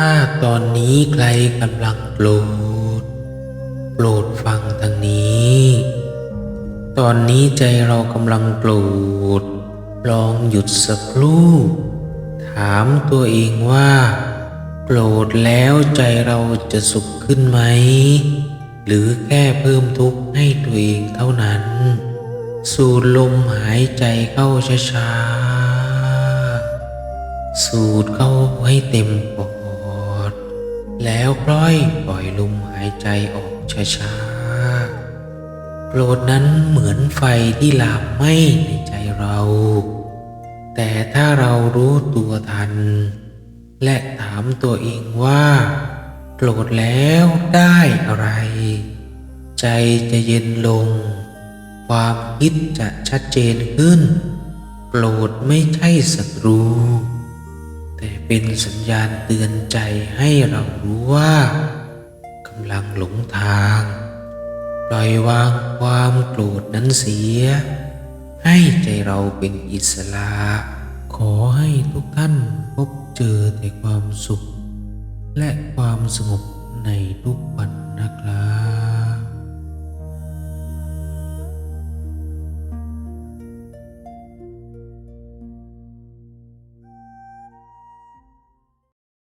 ถ้าตอนนี้ใครกำลังโกรธโปรดฟังทางนี้ ตอนนี้ใจเรากำลังโกรธลองหยุดสักครู่ ถามตัวเองว่าโกรธแล้วใจเราจะสุขขึ้นไหม หรือแค่เพิ่มทุกข์ให้ตัวเองเท่านั้น สูดลมหายใจเข้าช้าๆ สูดเข้าให้เต็มปอด แล้วปล่อยปล่อยลมหายใจออกช้าๆโกรธนั้นเหมือนไฟที่ลามไหม้ในใจเรา แต่ถ้าเรารู้ตัวทัน และถามตัวเองว่า โกรธแล้วได้อะไร ใจจะเย็นลง ความคิดจะชัดเจนขึ้น โกรธไม่ใช่ศัตรู แต่เป็นสัญญาณเตือนใจให้เรารู้ว่ากำลังหลงทาง ปล่อยวางความโกรธนั้นเสีย ให้ใจเราเป็นอิสระ ขอให้ทุกท่านพบเจอแต่ความสุข และความสงบในทุกวันนะครับ